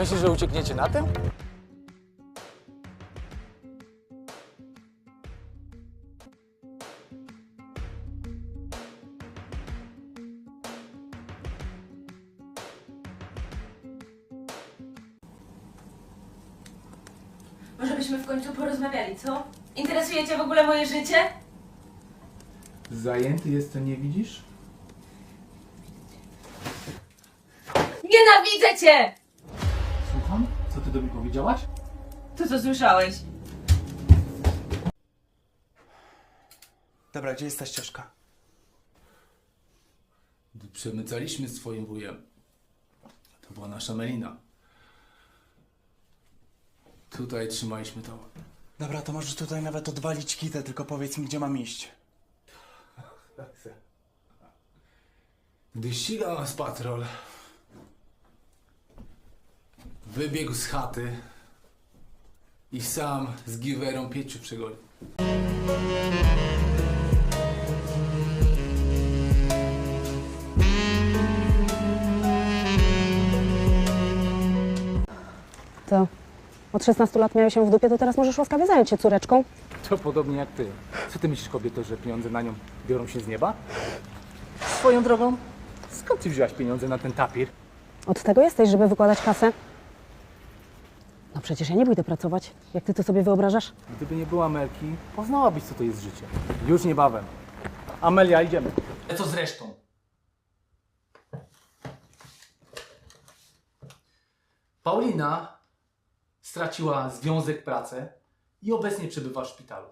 Myślisz, że uciekniecie na tym? Może byśmy w końcu porozmawiali, co? Interesuje cię w ogóle moje życie? Zajęty jest, co nie widzisz? Nienawidzę cię! Powiedziałaś? To co słyszałeś? Dobra, gdzie jest ta ścieżka? Gdy przemycaliśmy z twoim wujem, to była nasza Melina. Tutaj trzymaliśmy to. Dobra, to możesz tutaj nawet odwalić kitę, tylko powiedz mi, gdzie mam iść. Gdy ścigał nas patrol, wybiegł z chaty i sam z giwerą pięciu przegolił. To od 16 lat miałeś się w dupie, to teraz możesz łaskawie zająć się córeczką. To podobnie jak ty. Co ty myślisz, kobieto, że pieniądze na nią biorą się z nieba? Swoją drogą, skąd ty wzięłaś pieniądze na ten tapir? Od tego jesteś, żeby wykładać kasę. Przecież ja nie pójdę pracować, jak ty to sobie wyobrażasz. Gdyby nie była Amelki, poznałabyś, co to jest życie. Już niebawem. Amelia, idziemy. Ale co zresztą? Paulina straciła związek, pracę i obecnie przebywa w szpitalu.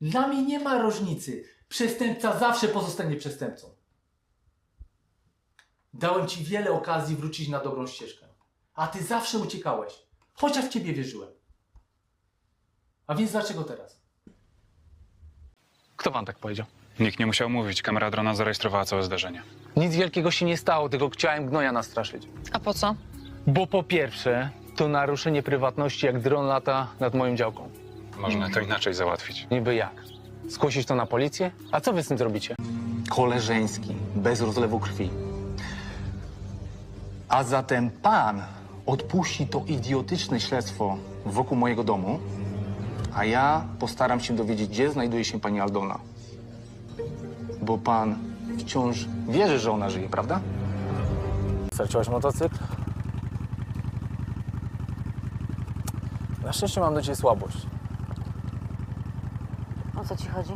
Dla mnie nie ma różnicy. Przestępca zawsze pozostanie przestępcą. Dałem ci wiele okazji wrócić na dobrą ścieżkę. A ty zawsze uciekałeś. Chociaż w ciebie wierzyłem. A więc dlaczego teraz? Kto wam tak powiedział? Nikt nie musiał mówić. Kamera drona zarejestrowała całe zdarzenie. Nic wielkiego się nie stało, tylko chciałem gnoja nastraszyć. A po co? Bo po pierwsze, to naruszenie prywatności, jak dron lata nad moją działką. Można to inaczej załatwić. Niby jak? Zgłosić to na policję? A co wy z tym zrobicie? Koleżeński, bez rozlewu krwi. A zatem pan odpuści to idiotyczne śledztwo wokół mojego domu, a ja postaram się dowiedzieć, gdzie znajduje się pani Aldona. Bo pan wciąż wierzy, że ona żyje, prawda? Straciłaś motocykl? Na szczęście mam do ciebie słabość. O co ci chodzi?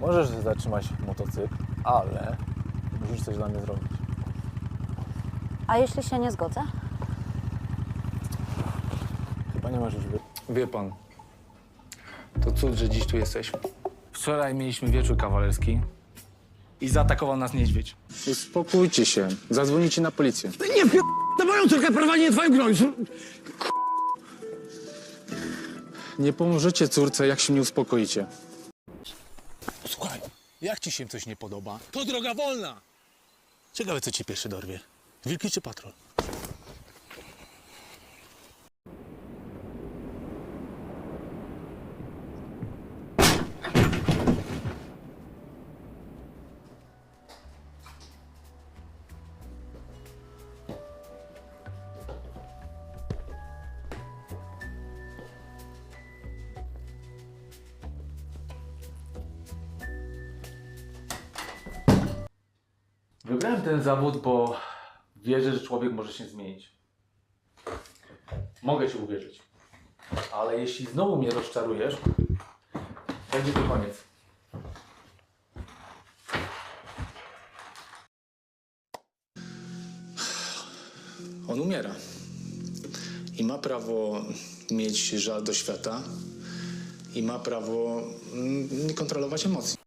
Możesz zatrzymać motocykl, ale musisz coś dla mnie zrobić. A jeśli się nie zgodzę? Chyba nie wy... Wie pan, to cud, że dziś tu jesteśmy. Wczoraj mieliśmy wieczór kawalerski i zaatakował nas niedźwiedź. Uspokójcie się, zadzwonicie na policję. Nie pier... na moją córkę porwanie nie twoim gnoju. Nie pomożecie córce, jak się nie uspokoicie. Słuchaj, jak ci się coś nie podoba? To droga wolna. Ciekawe, co ci pierwszy dorwie. Wilki czy patrol? Wybrałem ten zawód, bo wierzę, że człowiek może się zmienić. Mogę ci uwierzyć. Ale jeśli znowu mnie rozczarujesz, będzie to koniec. On umiera. I ma prawo mieć żal do świata. I ma prawo mm, nie kontrolować emocji.